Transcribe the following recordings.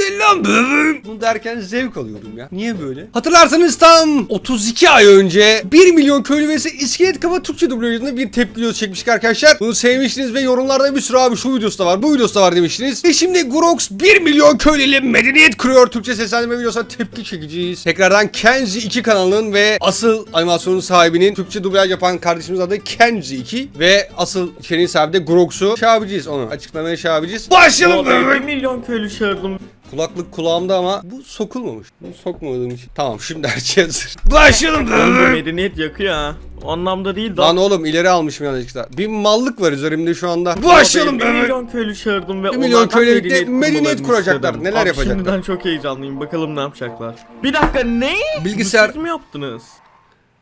Selam bebeğim. Bunu derken zevk alıyorum ya. Niye böyle? Hatırlarsanız tam 32 ay önce 1 milyon köylü vs iskelet kafa Türkçe dublajında bir tepki videosu çekmiştik arkadaşlar. Bunu sevmiştiniz ve yorumlarda bir sürü abi şu videosu da var, bu videosu da var demiştiniz. Ve şimdi Grox 1 milyon köylüyle medeniyet kuruyor Türkçe seslendirme videosuna tepki çekeceğiz. Tekrardan Kenzi 2 kanalının ve asıl animasyonun sahibinin Türkçe dublaj yapan kardeşimiz adı Kenzi 2 ve asıl içeriğin sahibi de Grox'u şey yapacağız onu açıklamaya şey yapacağız. Başlayalım Vallahi bebeğim. bir milyon köylü çağırdım. Kulaklık kulağımda ama bu sokulmamış. Bu sokmadığım için. Tamam şimdi her şey hazır. Başlayalım Oğlum bu bebeğim. medeniyet yakıyor ha. O anlamda değil de. Lan oğlum ileri almışım yanlışlıkla. Bir mallık var üzerimde şu anda. Başlayalım Bir milyon köylü çağırdım ve milyon köylü birlikte medeniyet kuracaklar. istedim. Neler Abi yapacaklar? Şimdiden çok heyecanlıyım. Bakalım ne yapacaklar. Bir dakika ne? Bilgisayar- Siz mi yaptınız?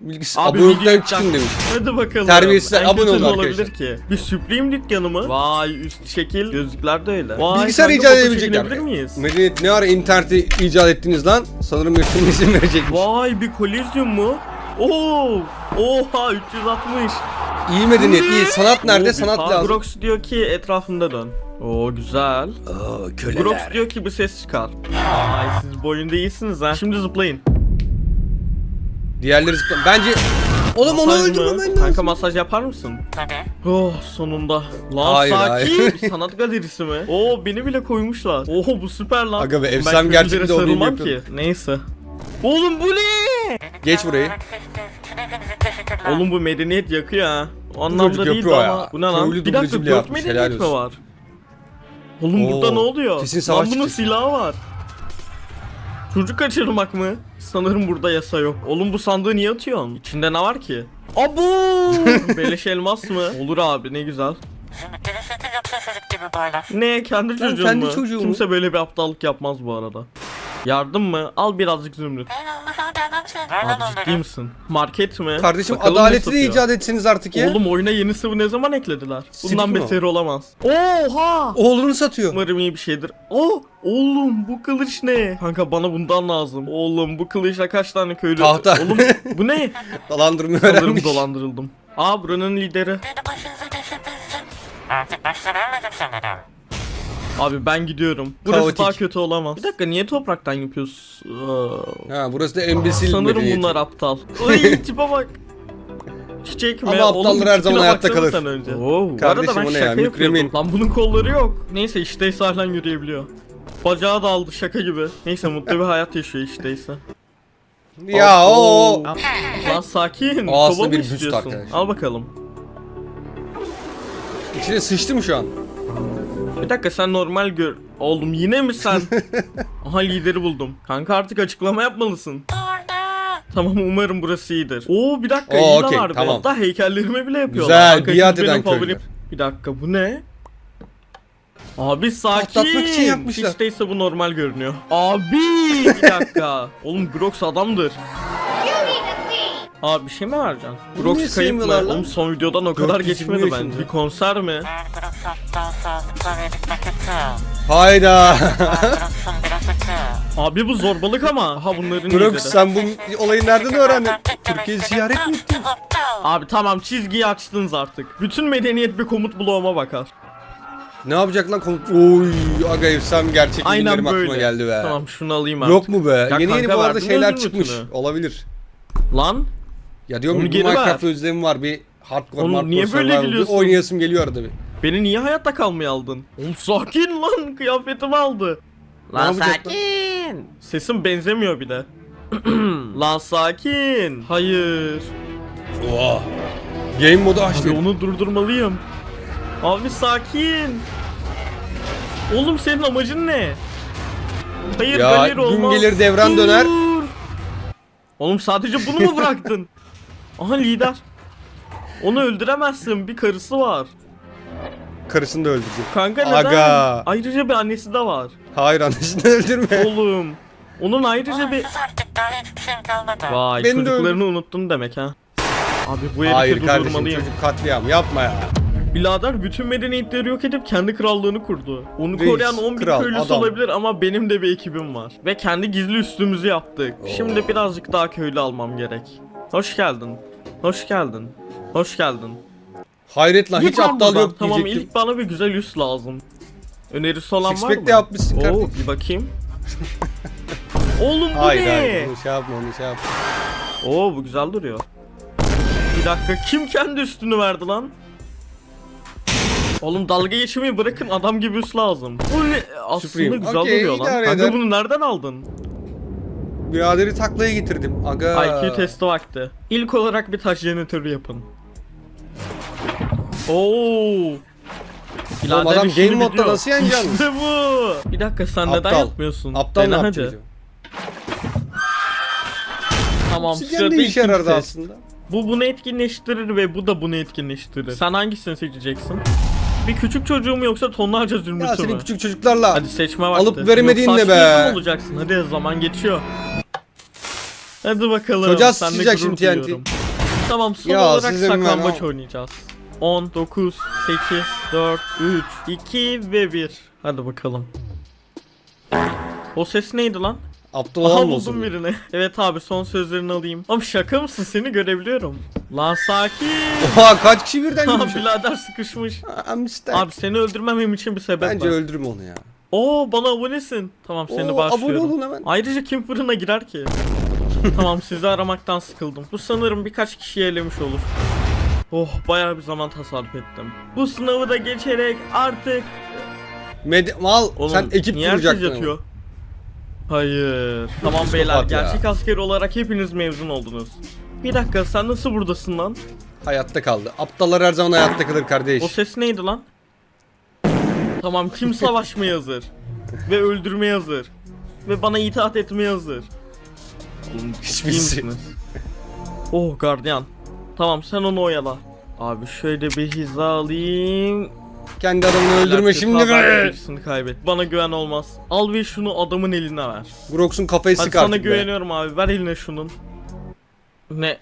Bilgisi Abi abonelikten video çıkın demiş. Hadi bakalım. Terbiyesizler, En abone kötü olun ne arkadaşlar. olabilir ki? Bir Supreme dükkanı mı? Vay üst şekil gözlükler de öyle. Vay, Bilgisayar kanka icat foto edebilecekler. çekinebilir miyiz? Medeniyet ne ara interneti icat ettiniz lan? Sanırım yakın izin verecekmiş. Vay bir kolizyum mu? Oo! Oha 360. İyi medeniyet iyi. Sanat nerede? Oo, bir Sanat pa- lazım. Grox diyor ki etrafında dön. Oo güzel. Oo Grox diyor ki bir ses çıkar. Ay siz bu oyunda iyisiniz ha. Şimdi zıplayın. Diğerleri zıpla. Bence... Oğlum onu Masaj mı? öldürmemen lazım. Kanka masaj yapar mısın? Oh sonunda. Lan Hayır, sakin. hayır. Sanat galerisi mi? Oo beni bile koymuşlar. Oo bu süper lan. Aga be, Ben efsane köylülere gerçekte olduğunu sarılmam ki. yapıyorum. Neyse. Oğlum bu ne? Geç burayı. Oğlum bu medeniyet yakıyor ha. O anlamda değil de yapıyor ama. ya. Bu ne lan? Köylü Bir dakika dublajı bile dört yapmış, helal medeniyet mi olsun. var? Oğlum burada Oo, ne oluyor? kesin savaş Lan bunun çıkacak. silahı var. Çocuk kaçırmak mı? Sanırım burada yasa yok. Oğlum bu sandığı niye atıyorsun? İçinde ne var ki? Abu! Beleş elmas mı? Olur abi ne güzel. Şimdi yoksa çocuk gibi böyle. Ne kendi çocuğun kendi mu? çocuğum. Kimse böyle bir aptallık yapmaz bu arada. Yardım mı? Al birazcık zümrüt. Ben adamsın. Abi Nereden ciddi misin? Market mi? Kardeşim Bakalım ne adaleti de satıyor. icat etsiniz artık ya. Oğlum oyuna yeni sıvı ne zaman eklediler? Silik Bundan mi o? beteri olamaz. Oha! Oğlunu satıyor. Umarım iyi bir şeydir. Oh! Oğlum bu kılıç ne? Kanka bana bundan lazım. Oğlum bu kılıçla kaç tane köylü... Tahta. Oğlum bu ne? Dolandırmayı Sanırım öğrenmiş. dolandırıldım. Aa buranın lideri. Başınıza. Artık baştan ölmedim sanırım. Abi ben gidiyorum. Burası Kaotik. daha kötü olamaz. Bir dakika niye topraktan yapıyoruz? Aa, Ha burası da embesil Sanırım medeniyeti. bunlar aptal. Ay tipe bak. Çiçek mi? Ama aptallar Oğlum, her zaman tipine hayatta baksana kalır. Sen önce. Bu Kardeşim, ben o ne ya? şaka yapıyordum. Mükremin. Lan bunun kolları yok. Neyse işteyse yürüyebiliyor. Bacağı da aldı şaka gibi. Neyse mutlu bir hayat yaşıyor işteyse. Ya o. Lan sakin. O aslında Kova mı bir büst istiyorsun? arkadaşlar. Al bakalım. İçine sıçtı mı şu an? Bir dakika sen normal gör. Oğlum yine mi sen? Aha lideri buldum. Kanka artık açıklama yapmalısın. Tamam umarım burası iyidir. Oo bir dakika Oo, iyi de okey, var be. tamam. Hatta heykellerime bile yapıyorlar. Güzel, Kanka, biat benim favorim- köylüler. Bir dakika bu ne? Abi sakin. Patlatmak için yapmışlar. Hiç değilse bu normal görünüyor. Abi bir dakika. Oğlum Grox adamdır. Abi bir şey mi niye Grox kayıp mı? lan? Oğlum son videodan o kadar 420 geçmedi ben. yaşında. Bir konser mi? Hayda. Abi bu zorbalık ama. Ha bunların lideri. sen bu olayı nereden öğrendin? Türkiye ziyaret mi ettin? Abi tamam çizgiyi açtınız artık. Bütün medeniyet bir komut bloğuma bakar. Ne yapacak lan komut? Oy aga efsane gerçek Aynen aklıma böyle. geldi be. Tamam şunu alayım artık. Yok mu be? yeni yeni kanka bu arada şeyler çıkmış. Olabilir. Lan Ya diyorum Onu bir geri ver. Minecraft özlemim var. Bir hardcore Oğlum hardcore niye böyle survival. Bir gülüyorsun? Oynayasım geliyor arada bir. beni niye hayatta kalmaya aldın? Oğlum sakin lan kıyafetimi aldı. Lan yapacak sakin. Sesim benzemiyor bir de. lan sakin. Hayır. Oha. Game modu Abi açtı. onu durdurmalıyım. Abi sakin. Oğlum senin amacın ne? Hayır Ya, galeri gün olmaz. gelir devran Dur. döner. Oğlum sadece bunu mu bıraktın? Aha lider. Onu öldüremezsin. Bir karısı var. Karısını da öldürecek. Kanka neden? Aga. Ayrıca bir annesi de var. Hayır annesini öldürme. Oğlum. Onun ayrıca bir... Sus artık daha hiçbir kalmadı. Vay Beni de çocuklarını unuttun demek ha. Abi bu herifi Hayır kardeşim durdurmalıyım. çocuk katliam yapma ya. Birader bütün medeniyetleri yok edip kendi krallığını kurdu. Onu Reis, koruyan 10 bin kral, köylüsü adam. olabilir ama benim de bir ekibim var. Ve kendi gizli üstümüzü yaptık. Şimdi birazcık daha köylü almam gerek. Hoş geldin. Hoş geldin. Hoş geldin. Hayret lan hiç aptal buradan. yok Tamam diyecektim. ilk bana bir güzel üst lazım. Önerisi olan var Sixpack mı? de yapmışsın Oo kardeşim. bir bakayım. Oğlum bu Hayır ne? hayır onu şey yapma onu şey yapma. Oo bu güzel duruyor. Bir dakika kim kendi üstünü verdi lan? Oğlum dalga geçmeyi bırakın adam gibi üst lazım. Bu ne? Aslında Supreme. güzel Okey, duruyor lan. idare Kanka eder. bunu nereden aldın? Biraderi taklaya getirdim. Aga. IQ testi vakti. İlk olarak bir taş jeneratörü yapın. Oo. Oğlum adam game modda nasıl yeneceksin? İşte bu. Bir dakika sen neden Aptal. yapmıyorsun? Aptal Dene ne hadi. Tamam sırada de işe yarardı aslında. Bu bunu etkinleştirir ve bu da bunu etkinleştirir. Sen hangisini seçeceksin? Bir küçük çocuğu mu yoksa tonlarca Ya zümrütü senin mü? küçük çocuklarla. Hadi seçme vakti. Alıp veremediğin Yoksa ne be? açmıyorsun olacaksın. Hadi zaman geçiyor. Hadi bakalım. Çocuğa Seninle sıçacak gurur şimdi TNT. duyuyorum. Tamam son Ya, olarak sizin ben saklambaç oynayacağız. 10, 9, 8, 4, 3, 2 ve 1. Hadi bakalım. O ses neydi lan? Aptal Aha buldum olsun. birini. Evet abi son sözlerini alayım. Ama şaka mısın seni görebiliyorum. Lan sakin. Oha kaç kişi birden girmiş. birader sıkışmış. I'm stuck. Abi seni öldürmemem için bir sebep Bence var. öldürme onu ya. Oo bana abonesin. Tamam seni Oo, başlıyorum. abone olun hemen. Ayrıca kim fırına girer ki? tamam sizi aramaktan sıkıldım. Bu sanırım birkaç kişiyi elemiş olur. Oh bayağı bir zaman tasarruf ettim. Bu sınavı da geçerek artık... Med mal Oğlum sen ekip niye herkes kuracaktın. yatıyor? Hayır. Tamam beyler ya. gerçek asker olarak hepiniz mezun oldunuz. Bir dakika sen nasıl buradasın lan? Hayatta kaldı. Aptallar her zaman hayatta kalır kardeş. O ses neydi lan? Tamam kim savaşmaya hazır? Ve öldürmeye hazır? Ve bana itaat etmeye hazır? Hiçbirisi. misiniz? Oh gardiyan. Tamam sen onu oyala. Abi şöyle bir hiza alayım. Kendi adamını öldürme şimdi be. kaybet. Bana güven olmaz. Al ve şunu adamın eline ver. Grox'un kafayı Hadi sık sana artık be. güveniyorum abi. Ver eline şunun. Ne?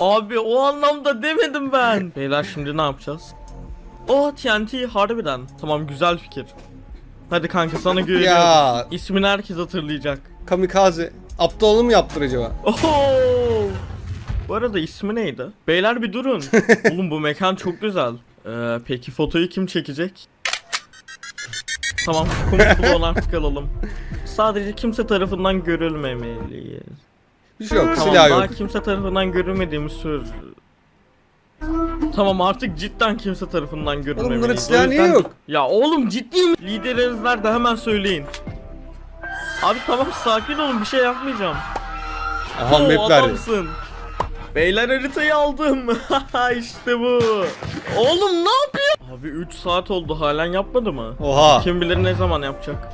Abi o anlamda demedim ben. Beyler şimdi ne yapacağız? O TNT harbiden. Tamam güzel fikir. Hadi kanka sana güveniyorum. Ya İsmini herkes hatırlayacak. kamikaze. Aptal onu mu yaptır acaba? Oho! Bu arada ismi neydi? Beyler bir durun. Oğlum bu mekan çok güzel. Ee, peki fotoyu kim çekecek? Tamam komut bloğunu artık alalım. Sadece kimse tarafından görülmemeliyiz. Bir şey yok. Tamam silah daha yok. kimse tarafından görülmediğimiz sür. Tamam artık cidden kimse tarafından görülmemeliyiz. bunların silahı O niye yüzden- yok? Ya oğlum ciddi mi? Lideriniz nerede hemen söyleyin. Abi tamam sakin olun bir şey yapmayacağım. Aha Oo, map verdi. adamsın. Beyler haritayı aldım. işte bu. Oğlum ne yapıyor? Abi 3 saat oldu halen yapmadı mı? Oha. Kim bilir ne zaman yapacak.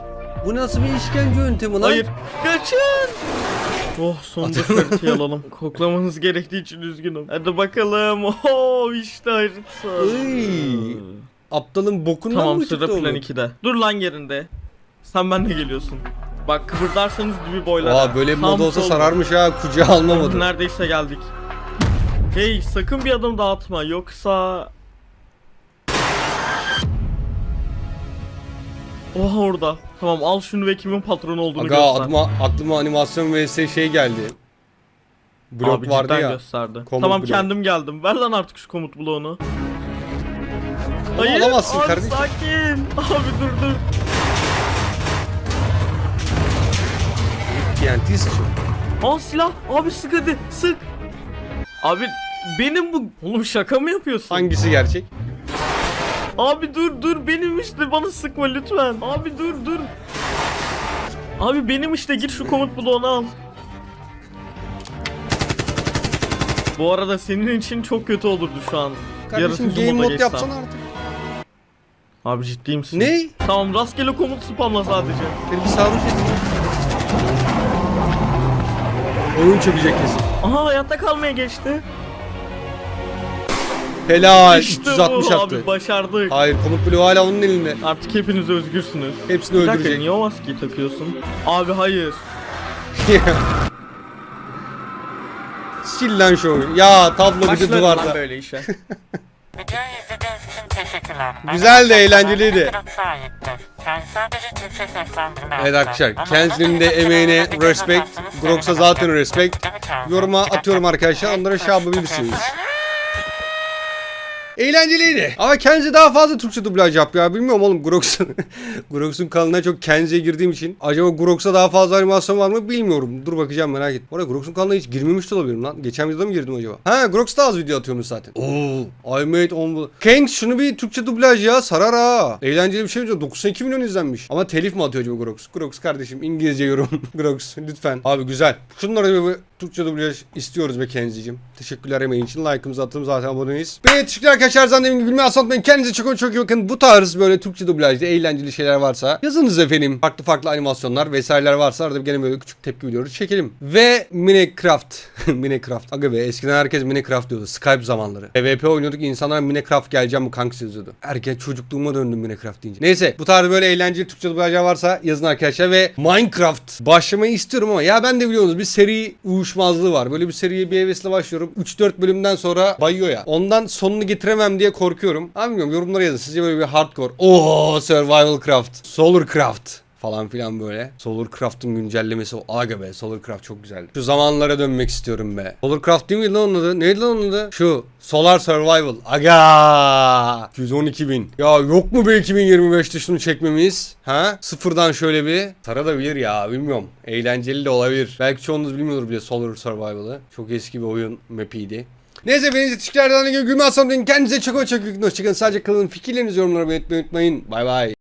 Bu nasıl bir işkence yöntemi lan? Hayır. Kaçın. Oh sonunda haritayı alalım. Koklamanız gerektiği için üzgünüm. Hadi bakalım. Oh işte harita. Iy. Aptalın bokundan Tamam mı sıra çıktı plan oğlum? 2'de. Dur lan yerinde. Sen benimle geliyorsun. Bak kıvırdarsanız dibi boylar. Oha böyle bir Sağ mod mı, olsa sararmış ha kucağa almamadı. Neredeyse geldik. Hey sakın bir adım dağıtma yoksa... Oha orada. Tamam al şunu ve kimin patron olduğunu Aga göster. aklıma, aklıma animasyon vs şey geldi. Blok Abi vardı ya. gösterdi. Komut tamam bloğu. kendim geldim. Ver lan artık şu komut bloğunu. Onu alamazsın abi kardeşim. sakin. Abi dur dur. TNT istiyor. Al silah. Abi sık hadi sık. Abi benim bu... Oğlum şaka mı yapıyorsun? Hangisi gerçek? Abi dur dur benim işte bana sıkma lütfen. Abi dur dur. Abi benim işte git şu komut bloğunu al. Bu arada senin için çok kötü olurdu şu an. Kardeşim Yaratıcı game moda mod geçsem. yapsana artık. Abi ciddi misin? Ne? Tamam rastgele komut spamla sadece. Beni bir sarhoş edin. Oyun çökecek kesin. Aha hayatta kalmaya geçti. Helal. işte 360 bu yaptı. abi başardık. Hayır komut bloğu hala onun elinde. Artık hepiniz özgürsünüz. Hepsini Bir dakika öldürecek. niye o maskeyi takıyorsun? Abi hayır. Sil lan şu oyunu. Ya tablo bir de Başlarım lan duvarda. böyle işe. İzlediğiniz teşekkürler. Güzel de eğlenceliydi. Evet arkadaşlar kendisinin de emeğine respect. Grox'a zaten respect. Yoruma atıyorum arkadaşlar. Onlara şey yapabilirsiniz. Eğlenceliydi. Ama Kenzi daha fazla Türkçe dublaj yap ya. Bilmiyorum oğlum Grox'un Grox'un kanalına çok Kenzi'ye girdiğim için. Acaba Grox'a daha fazla animasyon var mı bilmiyorum. Dur bakacağım merak et. Oraya Grox'un kanalına hiç girmemiş de olabilirim lan. Geçen videoda mı girdim acaba? Ha Grox da az video atıyormuş zaten. Oo. I made on Kanks şunu bir Türkçe dublaj ya sarar ha. Eğlenceli bir şey diyor. 92 milyon izlenmiş. Ama telif mi atıyor acaba Grox? Grox kardeşim İngilizce yorum. Grox lütfen. Abi güzel. Şunları bir Türkçe dublaj istiyoruz be Kenzi'cim. Teşekkürler emeğin için. Like'ımızı attım zaten aboneyiz. Beni teşekkürler arkadaşlar. Zannediyorum gibi bilmeyi. Kendinize çok çok iyi bakın. Bu tarz böyle Türkçe dublajda eğlenceli şeyler varsa yazınız efendim. Farklı farklı animasyonlar vesaireler varsa arada gene böyle küçük tepki videoları çekelim. Ve Minecraft. Minecraft. Aga be eskiden herkes Minecraft diyordu. Skype zamanları. PvP oynuyorduk. insanlar Minecraft geleceğim bu kanks yazıyordu. Erkek çocukluğuma döndüm Minecraft deyince. Neyse bu tarz böyle eğlenceli Türkçe dublajlar varsa yazın arkadaşlar ve Minecraft başlamayı istiyorum ama ya ben de biliyorsunuz bir seri uyuşmazlığı var. Böyle bir seriye bir hevesle başlıyorum. 3-4 bölümden sonra bayıyor ya. Ondan sonunu getiremem diye korkuyorum. Abi bilmiyorum yorumlara yazın. Sizce böyle bir hardcore. Oo survival craft. Solar craft falan filan böyle. Solarcraft'ın güncellemesi o. Aga be Solarcraft çok güzel. Şu zamanlara dönmek istiyorum be. Solarcraft değil mi lan onun adı? Neydi lan onun adı? Şu Solar Survival. Aga! 212 bin. Ya yok mu be 2025'te şunu çekmemiz? Ha? Sıfırdan şöyle bir. Sarabilir ya bilmiyorum. Eğlenceli de olabilir. Belki çoğunuz bilmiyordur bile Solar Survival'ı. Çok eski bir oyun map'iydi. Neyse beni teşekkürler. Gülme Aslan kendinize çok çok çok hoşçakalın. Sadece kalın fikirlerinizi yorumlara belirtmeyi unutmayın. Bay bay.